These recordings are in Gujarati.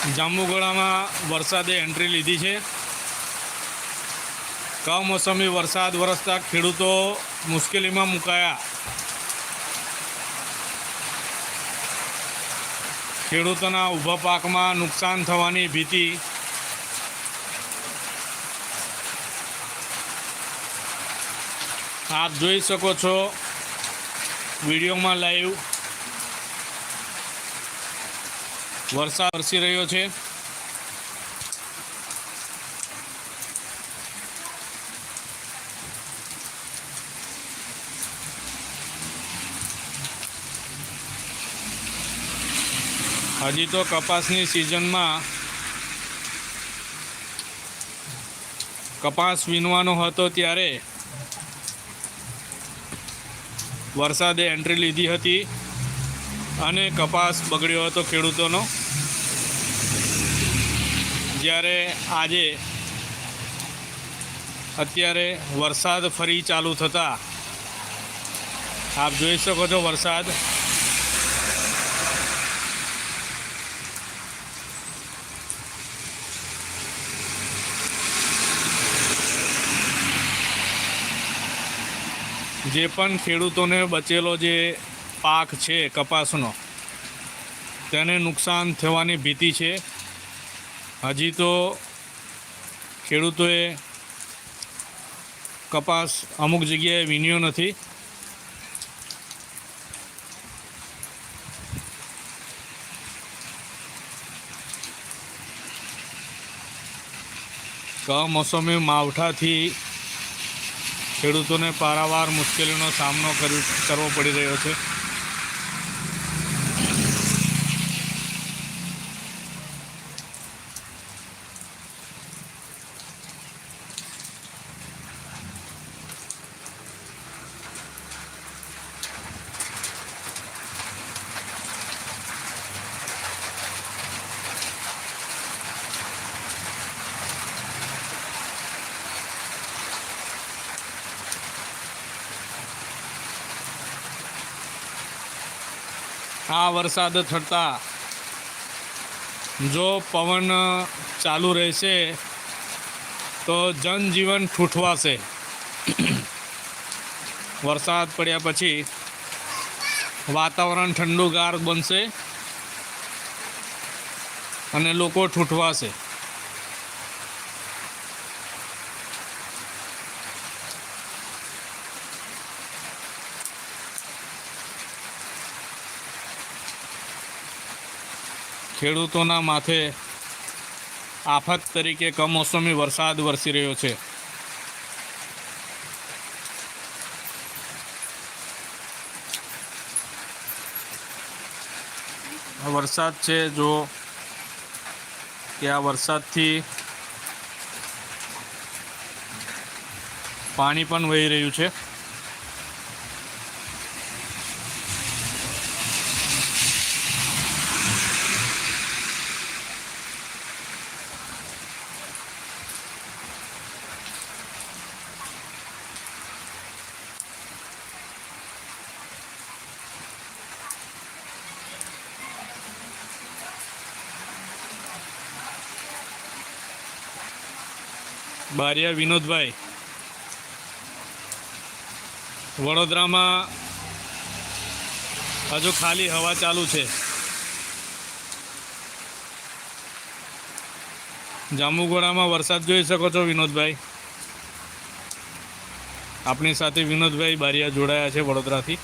જાંબુગોળામાં વરસાદે એન્ટ્રી લીધી છે. કમોસમી વરસાદ વરસતા ખેડૂતો મુશ્કેલીમાં મુકાયા. ખેડૂતોના ઊભા પાકમાં નુકસાન થવાની ભીતિ. આપ જોઈ શકો છો વિડીયોમાં લાઈવ વરસાદ વરસી રહ્યો છે. હજી તો કપાસની સિઝનમાં કપાસ વીણવાનો હતો ત્યારે વરસાદે એન્ટ્રી લીધી હતી અને કપાસ બગડ્યો હતો ખેડૂતોનો. જ્યારે આજે, અત્યારે વરસાદ ફરી ચાલુ થતા, આપ જોઈ શકો છો વરસાદ. જે પણ ખેડૂતોને બચેલો જે પાક છે, કપાસનો, તેને નુકસાન થવાની ભીતિ છે. હજી તો ખેડૂતોએ કપાસ અમુક જગ્યાએ વીણ્યો નથી. કમોસમી માવઠાથી ખેડૂતોને પારાવાર મુશ્કેલીનો સામનો કરી, કરવો પડી રહ્યો છે. આ વરસાદ થતાં જો પવન ચાલુ રહેશે, તો જનજીવન ઠૂઠવાશે. વરસાદ પડ્યા પછી વાતાવરણ ઠંડુગાર બનશે અને લોકો ઠૂઠવાશે. ખેડૂતોના માથે આફત તરીકે કમોસમી વરસાદ વરસી રહ્યો છે. વરસાદ છે, જો કે આ વરસાદથી પાણી પણ વહી રહ્યું છે. બારિયા વિનોદભાઈ. વડોદરામાં હજુ ખાલી હવા ચાલુ છે. જાંબુગોળામાં વરસાદ જોઈ શકો છો વિનોદભાઈ. આપણી સાથે વિનોદભાઈ બારિયા જોડાયા છે વડોદરાથી.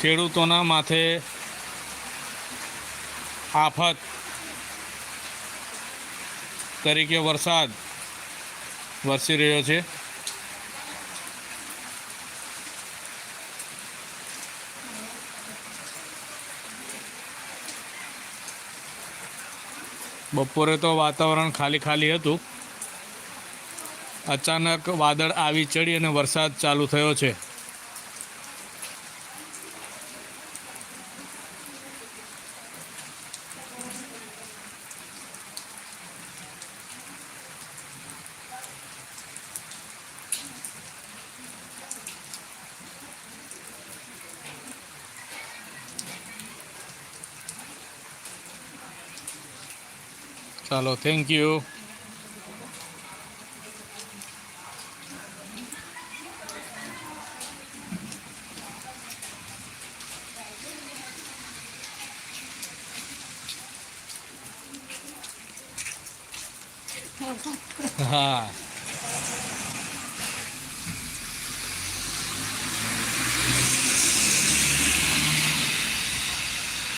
ખેડૂતોના માથે આફત તરીકે વરસાદ વરસી રહ્યો છે. બપોરે તો વાતાવરણ ખાલી ખાલી હતું. અચાનક વાદળ આવી ચડી અને વરસાદ ચાલુ થયો છે. ચાલો થેન્ક યુ હા.